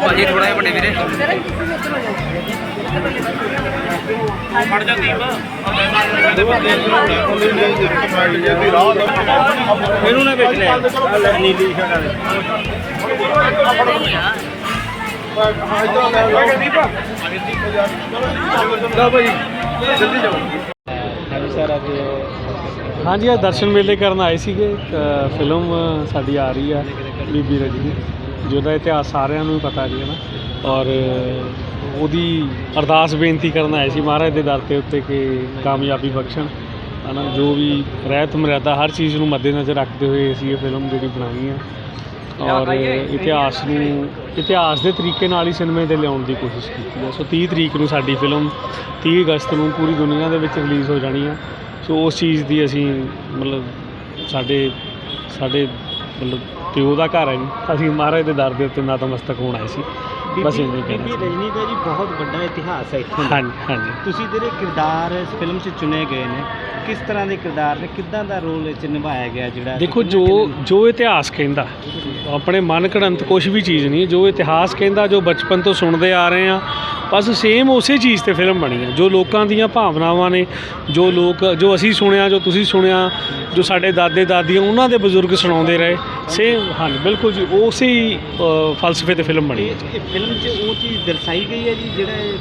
ਭਾਜੀ ਥੋੜਾ ਜਿਹਾ ਵੱਡੇ ਵੀਰੇ। ਹੋ ਜਾਓ ਫੜ ਜਾ ਦੀਪ ਇਹਨੂੰ ਨਾ ਵੇਚ ਲੈ। ਨੀਲੀ ਸ਼ਰਟ ਵਾਲੇ ਹਾਂਜੀ ਸਰ ਅੱਜ ਹਾਂਜੀ ਅੱਜ ਦਰਸ਼ਨ ਮੇਲੇ ਕਰਨ ਆਏ ਸੀਗੇ। ਫਿਲਮ ਸਾਡੀ ਆ ਰਹੀ ਆ, ਬੀਬੀ ਰਜਨੀ, ਜਿਹਦਾ ਇਤਿਹਾਸ ਸਾਰਿਆਂ ਨੂੰ ਹੀ ਪਤਾ ਜੀ, ਹੈ ਨਾ? ਔਰ ਉਹਦੀ ਅਰਦਾਸ ਬੇਨਤੀ ਕਰਨ ਆਏ ਸੀ ਮਹਾਰਾਜ ਦੇ ਦਰ ਤੇ ਉੱਤੇ ਕਿ ਕਾਮਯਾਬੀ ਬਖਸ਼ਣ ਹਨਾ ਜੋ ਵੀ ਰਹਿਤ ਮਰਿਆਦਾ ਹਰ ਚੀਜ਼ ਨੂੰ ਮੱਦੇਨਜ਼ਰ ਰੱਖਦੇ ਹੋਏ ਅਸੀਂ ਇਹ ਫਿਲਮ ਜਿਹੜੀ ਬਣਾਈ ਆ। ਔਰ ਇਤਿਹਾਸ ਨੂੰ, ਇਤਿਹਾਸ ਦੇ ਤਰੀਕੇ ਨਾਲ ਹੀ ਸਿਨੇਮੇ ਤੇ ਲਿਆਉਣ ਦੀ ਕੋਸ਼ਿਸ਼ ਕੀਤੀ ਹੈ ਸੋ 30 ਤਰੀਕ ਨੂੰ ਸਾਡੀ ਫਿਲਮ 30 ਅਗਸਤ ਨੂੰ ਪੂਰੀ ਦੁਨੀਆ ਦੇ ਵਿੱਚ ਰਿਲੀਜ਼ ਹੋ ਜਾਣੀ ਆ। ਸੋ ਉਸ ਚੀਜ਼ ਦੀ ਅਸੀਂ ਮਤਲਬ ਸਾਡੇ ਸਾਡੇ ਮਤਲਬ ਪਿਓ ਦਾ ਘਰ ਹੈ ਜੀ। ਅਸੀਂ ਮਹਾਰਾਜ ਦੇ ਦਰ ਦੇ ਉੱਤੇ ਨਤਮਸਤਕ ਹੋਣ ਆਏ ਸੀ। ਬਸ ਇੰਨਾ ਬੀਬੀ ਕਹਿਣਾ। ਰਜਨੀ ਦਾ ਜੀ ਬਹੁਤ ਵੱਡਾ ਇਤਿਹਾਸ ਹੈ ਇੱਥੋਂ ਦਾ। ਹਾਂਜੀ ਹਾਂਜੀ। ਤੁਸੀਂ ਜਿਹੜੇ ਕਿਰਦਾਰ ਇਸ ਫਿਲਮ 'ਚ ਚੁਣੇ ਗਏ ਨੇ ਕਿਸ ਤਰ੍ਹਾਂ ਦੇ ਕਿਰਦਾਰ ਨੇ ਕਿੱਦਾਂ ਦਾ ਰੋਲ ਇਹ 'ਚ ਨਿਭਾਇਆ ਗਿਆ ਜਿਹੜਾ ਦੇਖੋ ਜੋ ਜੋ ਇਤਿਹਾਸ ਕਹਿੰਦਾ ਆਪਣੇ ਮਨ ਘੜੰਤ ਕੁਝ ਵੀ ਚੀਜ਼ ਨਹੀਂ ਜੋ ਇਤਿਹਾਸ ਕਹਿੰਦਾ ਜੋ ਬਚਪਨ ਤੋਂ ਸੁਣਦੇ ਆ ਰਹੇ ਆ ਬਸ ਸੇਮ ਉਸੇ ਚੀਜ਼ ਤੇ ਫਿਲਮ ਬਣੀ ਹੈ। ਜੋ ਲੋਕਾਂ ਦੀਆਂ ਭਾਵਨਾਵਾਂ ਨੇ ਜੋ ਲੋਕ ਜੋ ਅਸੀਂ ਸੁਣਿਆ ਜੋ ਤੁਸੀਂ ਸੁਣਿਆ ਜੋ ਸਾਡੇ ਦਾਦੇ ਦਾਦੀਆਂ ਉਹਨਾਂ ਦੇ ਬਜ਼ੁਰਗ ਸੁਣਾਉਂਦੇ ਰਹੇ। ਸੇਮ ਹਾਂ ਬਿਲਕੁਲ ਜੀ ਉਸੇ ਫਲਸਫੇ ਤੇ ਫਿਲਮ ਬਣੀ ਹੈ ਜੀ। ਇਹ ਫਿਲਮ 'ਚ ਉਹ ਚੀਜ਼ ਦਰਸਾਈ ਗਈ ਹੈ ਜੀ ਜਿਹੜਾ ਇਹ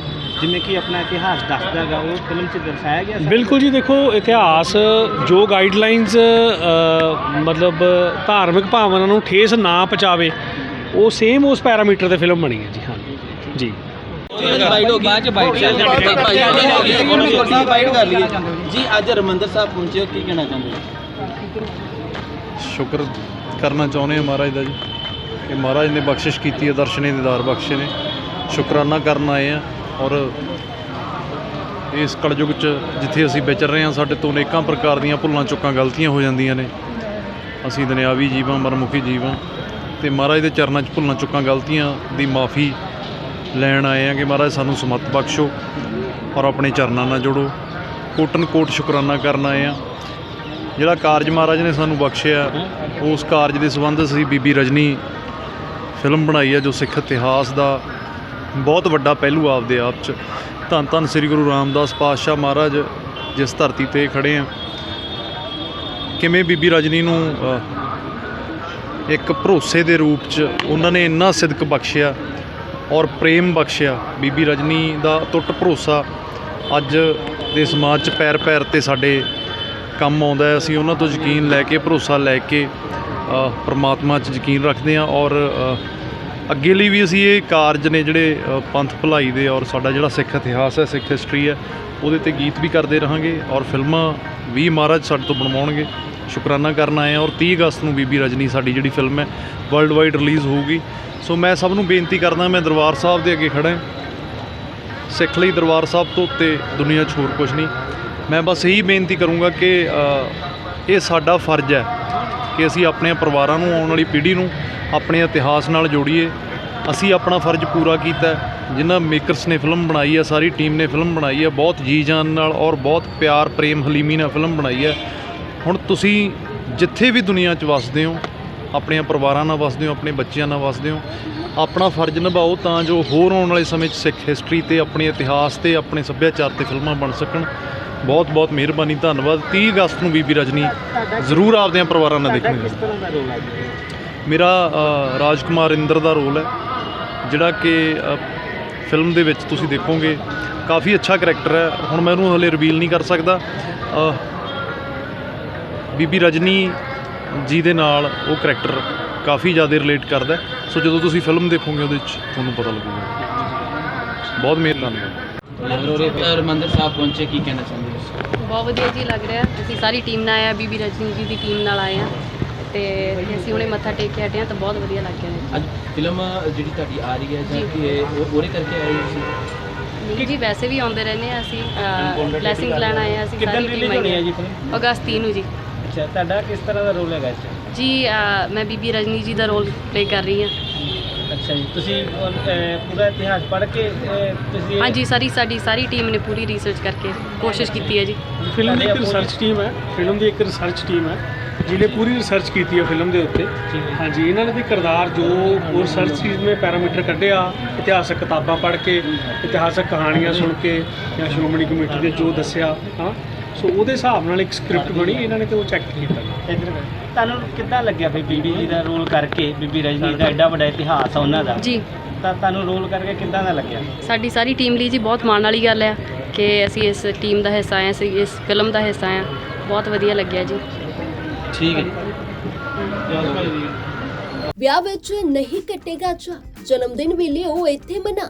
ਜਿਵੇਂ ਕਿ ਆਪਣਾ ਇਤਿਹਾਸ ਦੱਸਦਾ ਹੈਗਾ ਉਹ ਫਿਲਮ 'ਚ ਦਰਸਾਇਆ ਗਿਆ ਸਾਰਾ? ਬਿਲਕੁਲ ਜੀ ਦੇਖੋ ਇਤਿਹਾਸ ਜੋ ਗਾਈਡਲਾਈਨਸ ਮਤਲਬ ਧਾਰਮਿਕ ਭਾਵਨਾ ਨੂੰ ਠੇਸ ਨਾ ਪਹੁੰਚਾਵੇ ਉਹ ਸੇਮ ਉਸ ਪੈਰਾਮੀਟਰ ਤੇ ਫਿਲਮ ਬਣੀ ਹੈ ਜੀ ਹਾਂ। ਜੀ। ਜੀ ਅੱਜ ਹਰਮੰਦਰ ਸਾਹਿਬ ਪਹੁੰਚੇ ਹੋ ਕੀ ਕਹਿਣਾ ਚਾਹੁੰਦੇ ਹੋ? ਸ਼ੁਕਰ ਕਰਨਾ ਚਾਹੁੰਦੇ ਹਾਂ ਮਹਾਰਾਜ ਦਾ ਜੀ। ਕਿ ਮਹਾਰਾਜ ਨੇ ਬਖਸ਼ਿਸ਼ ਕੀਤੀ ਹੈ ਦਰਸ਼ਨੇ ਦੀਦਾਰ ਬਖਸ਼ੇ ਨੇ। ਸ਼ੁਕਰਾਨਾ ਕਰਨ ਆਏ ਆ ਔਰ ਇਸ ਕਲਯੁਗ 'ਚ ਜਿੱਥੇ ਅਸੀਂ ਵਿਚਰ ਰਹੇ ਹਾਂ ਸਾਡੇ ਤੋਂ ਅਨੇਕਾਂ ਪ੍ਰਕਾਰ ਦੀਆਂ ਭੁੱਲਾਂ ਚੁੱਕਾਂ ਗਲਤੀਆਂ ਹੋ ਜਾਂਦੀਆਂ ਨੇ। ਅਸੀਂ ਦੁਨਿਆਵੀ ਜੀਵਾਂ, ਮਰਮੁਖੀ ਜੀਵਾਂ ਤੇ ਮਹਾਰਾਜ ਦੇ ਚਰਨਾਂ 'ਚ ਭੁੱਲਾਂ ਚੁੱਕਾਂ ਗਲਤੀਆਂ ਦੀ ਮਾਫੀ ਲੈਣ ਆਏ ਹਾਂ ਕਿ ਮਹਾਰਾਜ ਸਾਨੂੰ ਸਮਤ ਬਖਸ਼ੋ ਔਰ ਆਪਣੇ ਚਰਨਾਂ ਨਾਲ ਜੋੜੋ। ਕੋਟਨ ਕੋਟ ਸ਼ੁਕਰਾਨਾ ਕਰਨ ਆਏ ਹਾਂ ਜਿਹੜਾ ਕਾਰਜ ਮਹਾਰਾਜ ਨੇ ਸਾਨੂੰ ਬਖਸ਼ਿਆ, ਉਸ ਕਾਰਜ ਦੇ ਸੰਬੰਧ ਅਸੀਂ ਬੀਬੀ ਰਜਨੀ ਫਿਲਮ ਬਣਾਈ ਹੈ, ਜੋ ਸਿੱਖ ਇਤਿਹਾਸ ਦਾ ਬਹੁਤ ਵੱਡਾ ਪਹਿਲੂ ਆਪਦੇ ਆਪ 'ਚ। ਧੰਨ ਧੰਨ ਸ੍ਰੀ ਗੁਰੂ ਰਾਮਦਾਸ ਪਾਤਸ਼ਾਹ ਮਹਾਰਾਜ, ਜਿਸ ਧਰਤੀ ਤੇ ਖੜੇ ਆ। ਕਿਵੇਂ ਬੀਬੀ ਰਜਨੀ ਨੂੰ ਇੱਕ ਭਰੋਸੇ ਦੇ ਰੂਪ 'ਚ ਉਹਨਾਂ ਨੇ ਇੰਨਾ ਸਿਦਕ ਬਖਸ਼ਿਆ ਔਰ ਪ੍ਰੇਮ ਬਖਸ਼ਿਆ, ਬੀਬੀ ਰਜਨੀ ਦਾ ਟੁੱਟ ਭਰੋਸਾ ਅੱਜ ਦੇ ਸਮਾਜ 'ਚ ਪੈਰ ਪੈਰ ਤੇ ਸਾਡੇ ਕੰਮ ਆਉਂਦਾ ਅਸੀਂ ਉਹਨਾਂ ਤੋਂ ਯਕੀਨ ਲੈ ਕੇ ਭਰੋਸਾ ਲੈ ਕੇ ਅ, ਪ੍ਰਮਾਤਮਾ 'ਚ ਯਕੀਨ ਰੱਖਦੇ ਹਾਂ ਔਰ ਅੱਗੇ ਲਈ ਵੀ ਅਸੀਂ ਇਹ ਕਾਰਜ ਨੇ ਜਿਹੜੇ ਪੰਥ ਭਲਾਈ ਦੇ ਔਰ ਸਾਡਾ ਜਿਹੜਾ ਸਿੱਖ ਇਤਿਹਾਸ ਹੈ ਸਿੱਖ ਹਿਸਟਰੀ ਹੈ ਉਹਦੇ ਤੇ ਗੀਤ ਵੀ ਕਰਦੇ ਰਹਾਂਗੇ ਔਰ ਫਿਲਮਾਂ ਵੀ ਮਹਾਰਾਜ ਸਾਡੇ ਤੋਂ ਬਣਵਾਉਣਗੇ। ਸ਼ੁਕਰਾਨਾ ਕਰਨ ਆਏ ਹਾਂ ਔਰ 30 ਅਗਸਤ ਨੂੰ ਬੀਬੀ ਰਜਨੀ ਸਾਡੀ ਜਿਹੜੀ ਫਿਲਮ ਹੈ ਵਰਲਡ ਵਾਈਡ ਰਿਲੀਜ਼ ਹੋਊਗੀ। ਸੋ ਮੈਂ ਸਭ ਨੂੰ ਬੇਨਤੀ ਕਰਦਾ ਮੈਂ ਦਰਬਾਰ ਸਾਹਿਬ ਦੇ ਅੱਗੇ ਖੜਾ ਹਾਂ। ਸਿੱਖ ਲਈ ਦਰਬਾਰ ਸਾਹਿਬ ਤੋਂ ਉੱਤੇ ਦੁਨੀਆ 'ਚ ਹੋਰ ਕੁਝ ਨਹੀਂ। ਮੈਂ ਬਸ ਇਹੀ ਬੇਨਤੀ ਕਰੂੰਗਾ ਕਿ ਇਹ ਸਾਡਾ ਫਰਜ਼ ਹੈ ਕਿ ਅਸੀਂ ਆਪਣੇ ਪਰਿਵਾਰਾਂ ਨੂੰ, ਆਉਣ ਵਾਲੀ ਪੀੜ੍ਹੀ ਨੂੰ ਆਪਣੇ ਇਤਿਹਾਸ ਨਾਲ ਜੋੜੀਏ। ਅਸੀਂ ਆਪਣਾ ਫਰਜ਼ ਪੂਰਾ ਕੀਤਾ ਜਿਨ੍ਹਾਂ ਮੇਕਰਸ ਨੇ ਫਿਲਮ ਬਣਾਈ ਹੈ, ਸਾਰੀ ਟੀਮ ਨੇ ਫਿਲਮ ਬਣਾਈ ਹੈ, ਬਹੁਤ ਜੀ ਜਾਨ ਨਾਲ ਔਰ ਬਹੁਤ ਪਿਆਰ, ਪ੍ਰੇਮ, ਹਲੀਮੀ ਨਾਲ ਫਿਲਮ ਬਣਾਈ ਹੈ। ਹੁਣ ਤੁਸੀਂ ਜਿੱਥੇ ਵੀ ਦੁਨੀਆ 'ਚ ਵਸਦੇ ਹੋ ਆਪਣੇ ਪਰਿਵਾਰਾਂ ਨਾਲ ਵਸਦੇ ਹੋ, ਆਪਣੇ ਬੱਚਿਆਂ ਨਾਲ ਵਸਦੇ ਹੋ, ਆਪਣਾ ਫਰਜ਼ ਨਿਭਾਓ ਤਾਂ ਜੋ ਹੋਰ ਆਉਣ ਵਾਲੇ ਸਮੇਂ 'ਚ ਸਿੱਖ ਹਿਸਟਰੀ ਤੇ, ਆਪਣੇ ਇਤਿਹਾਸ ਤੇ, ਆਪਣੇ ਸੱਭਿਆਚਾਰ ਤੇ ਫਿਲਮਾਂ ਬਣ ਸਕਣ। ਬਹੁਤ ਬਹੁਤ ਮਿਹਰਬਾਨੀ ਧੰਨਵਾਦ। 30 ਅਗਸਤ ਨੂੰ ਬੀਬੀ ਰਜਨੀ ਜ਼ਰੂਰ ਆਪਦੇ ਪਰਿਵਾਰਾਂ ਨਾਲ ਦੇਖਣੀ ਕਿਸ ਤਰ੍ਹਾਂ ਦਾ ਰੋਲ ਹੈ ਜੀ? ਮੇਰਾ ਰਾਜਕੁਮਾਰ ਇੰਦਰ ਦਾ ਰੋਲ ਹੈ ਜਿਹੜਾ ਕਿ ਫਿਲਮ ਦੇ ਵਿੱਚ ਤੁਸੀਂ ਦੇਖੋਗੇ। ਕਾਫੀ ਅੱਛਾ ਕਰੈਕਟਰ ਹੈ। ਹੁਣ ਮੈਂ ਉਹਨੂੰ ਹਲੇ ਰਿਵੀਲ ਨਹੀਂ ਕਰ ਸਕਦਾ। ਬੀਬੀ ਰਜਨੀ ਜੀ ਦੇ ਨਾਲ ਉਹ ਕਰੈਕਟਰ ਕਾਫੀ ਜ਼ਿਆਦਾ ਰਿਲੇਟ ਕਰਦਾ। ਸੋ ਜਦੋਂ ਤੁਸੀਂ ਫਿਲਮ ਦੇਖੋਗੇ ਉਹਦੇ ਵਿੱਚ ਤੁਹਾਨੂੰ ਪਤਾ ਲੱਗੂਗਾ। ਬਹੁਤ ਮਿਹਰਬਾਨੀ। ਹਰਮੰਦਰ ਸਾਹਿਬ ਪਹੁੰਚੇ ਕੀ ਕਹਿਣਾ ਚਾਹੁੰਦੇ ਹੋ? ਬਹੁਤ ਵਧੀਆ ਜੀ ਲੱਗ ਰਿਹਾ। ਅਸੀਂ ਸਾਰੀ ਟੀਮ ਨਾਲ ਆਏ ਆ ਬੀਬੀ ਰਜਨੀ ਜੀ ਦੀ ਟੀਮ ਨਾਲ ਆਏ ਆ ਤੇ ਅਸੀਂ ਹੁਣੇ ਮੱਥਾ ਟੇਕ ਕੇ ਹਟੇ ਆ ਤਾਂ ਬਹੁਤ ਵਧੀਆ ਲੱਗ ਰਿਹਾ ਅੱਜ ਫਿਲਮ ਜਿਹੜੀ ਤੁਹਾਡੀ ਆ ਰਹੀ ਹੈ ਜਾਂ। ਕਿ ਇਹ ਉਹ- ਉਹਦੇ ਕਰਕੇ ਆਏ ਹੋ ਤੁਸੀਂ? ਨਹੀਂ ਜੀ ਵੈਸੇ ਵੀ ਆਉਂਦੇ ਰਹਿੰਦੇ ਆ ਅਸੀਂ ਬਲੇਸਿੰਗ ਲੈਣ ਆਏ ਆ ਅਸੀਂ ਸਾਰੀ ਰਿਲੀਜ਼ ਟੀਮ ਹੋਣੀ ਹੈ ਆਈ ਜੀ ਆ ਫਿਲਮ ਅਗਸਤ 3 ਨੂੰ ਜੀ। ਅੱਛਾ ਤੁਹਾਡਾ ਕਿਸ ਤਰ੍ਹਾਂ ਦਾ ਰੋਲ ਹੈਗਾ ਇਸ 'ਚ? ਜੀ ਅਹ, ਮੈਂ ਬੀਬੀ ਰਜਨੀ ਜੀ ਦਾ ਰੋਲ ਪਲੇ ਕਰ ਰਹੀ ਹਾਂ। ਅੱਛਾ ਜੀ ਤੁਸੀਂ ਅਹ, ਪੂਰਾ ਇਤਿਹਾਸ ਪੜ੍ਹ ਕੇ ਅਹ, ਤੁਸੀਂ ਹਾਂਜੀ ਸਾਰੀ ਸਾਡੀ ਸਾਰੀ ਟੀਮ ਨੇ ਪੂਰੀ ਰਿਸਰਚ ਕਰਕੇ ਕੋਸ਼ਿਸ਼ ਕੀਤੀ ਹੈ ਜੀ। ਫਿਲਮ ਦੀ ਇੱਕ ਰਿਸਰਚ ਟੀਮ ਹੈ ਫਿਲਮ ਦੀ ਇੱਕ ਰਿਸਰਚ ਟੀਮ ਹੈ ਜਿਹਨੇ ਪੂਰੀ ਰਿਸਰਚ ਕੀਤੀ ਹੈ ਫਿਲਮ ਦੇ ਉੱਤੇ। ਹਾਂਜੀ ਇਹਨਾਂ ਨੇ ਵੀ ਕਿਰਦਾਰ ਜੋ ਉਹ ਰਿਸਰਚ ਟੀਮ ਨੇ ਪੈਰਾਮੀਟਰ ਕੱਢਿਆ ਇਤਿਹਾਸਕ ਕਿਤਾਬਾਂ ਪੜ੍ਹ ਕੇ ਇਤਿਹਾਸਕ ਕਹਾਣੀਆਂ ਸੁਣ ਕੇ ਜਾਂ ਸ਼੍ਰੋਮਣੀ ਕਮੇਟੀ ਦੇ ਜੋ ਦੱਸਿਆ ਹਾਂ। ਸੋ ਉਹਦੇ ਹਿਸਾਬ ਨਾਲ ਇੱਕ ਸਕ੍ਰਿਪਟ ਬਣੀ ਇਹਨਾਂ ਨੇ ਤੇ ਉਹ ਚੈੱਕ ਕੀਤਾ। ਇੱਧਰ। ਤੁਹਾਨੂੰ ਕਿੱਦਾਂ ਲੱਗਿਆ ਫਿਰ ਬੀਬੀ ਜੀ ਦਾ ਰੋਲ ਕਰਕੇ ਬੀਬੀ ਰਜਨੀ ਦਾ ਐਡਾ ਵੱਡਾ ਇਤਿਹਾਸ ਆ ਉਹਨਾਂ ਦਾ? ਜੀ। ਤਾਂ ਤੁਹਾਨੂੰ ਰੋਲ ਕਰਕੇ ਕਿੱਦਾਂ ਦਾ ਲੱਗਿਆ? ਸਾਡੀ ਸਾਰੀ ਟੀਮ ਲਈ ਜੀ ਬਹੁਤ ਮਾਣ ਵਾਲੀ ਗੱਲ ਹੈ ਕਿ ਅਸੀਂ ਇਸ ਟੀਮ ਦਾ ਹਿੱਸਾ ਹਾਂ ਅਸੀਂ ਇਸ ਫਿਲਮ ਦਾ ਹਿੱਸਾ ਹਾਂ ਬਹੁਤ ਵਧੀਆ ਲੱਗਿਆ ਜੀ। ਠੀਕ ਹੈ। ਵਿਆਹ ਵਿੱਚ ਨਹੀਂ ਕੱਟੇਗਾ ਚਾ ਜਨਮ ਦਿਨ ਵੀ ਲਿਓ ਇੱਥੇ ਮਨਾ।